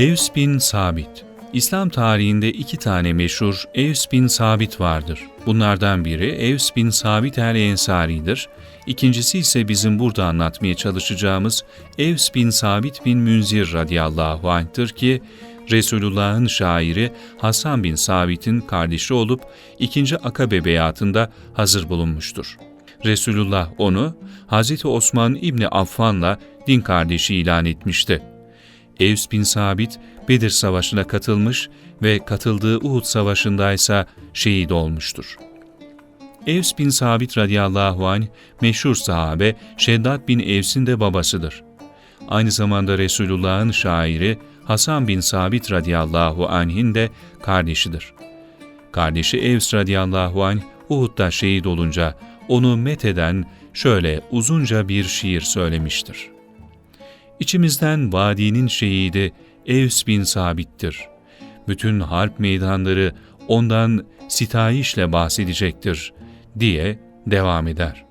Evs bin Sabit İslam tarihinde iki tane meşhur Evs bin Sabit vardır. Bunlardan biri Evs bin Sabit el-Ensari'dir. İkincisi ise bizim burada anlatmaya çalışacağımız Evs bin Sabit bin Münzir radıyallahu anh'tır ki Resulullah'ın şairi Hasan bin Sabit'in kardeşi olup ikinci Akabe beyatında hazır bulunmuştur. Resulullah onu Hz. Osman İbni Affan'la din kardeşi ilan etmişti. Evs bin Sabit Bedir Savaşı'na katılmış ve katıldığı Uhud Savaşı'ndaysa şehit olmuştur. Evs bin Sabit radıyallahu anh meşhur sahabe Şeddat bin Evs'in de babasıdır. Aynı zamanda Resulullah'ın şairi Hasan bin Sabit radıyallahu anh'in de kardeşidir. Kardeşi Evs radıyallahu anh Uhud'da şehit olunca onu metheden şöyle uzunca bir şiir söylemiştir. İçimizden vadinin şehidi Evs bin Sabit'tir. Bütün harp meydanları ondan sitayişle bahsedecektir diye devam eder.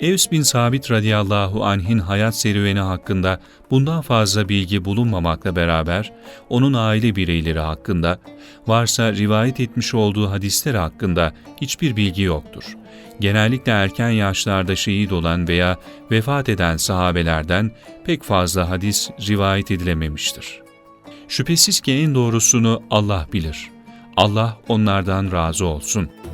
Evs bin Sabit radıyallahu anh'in hayat serüveni hakkında bundan fazla bilgi bulunmamakla beraber onun aile bireyleri hakkında varsa rivayet etmiş olduğu hadisler hakkında hiçbir bilgi yoktur. Genellikle erken yaşlarda şehit olan veya vefat eden sahabelerden pek fazla hadis rivayet edilememiştir. Şüphesiz ki en doğrusunu Allah bilir. Allah onlardan razı olsun.''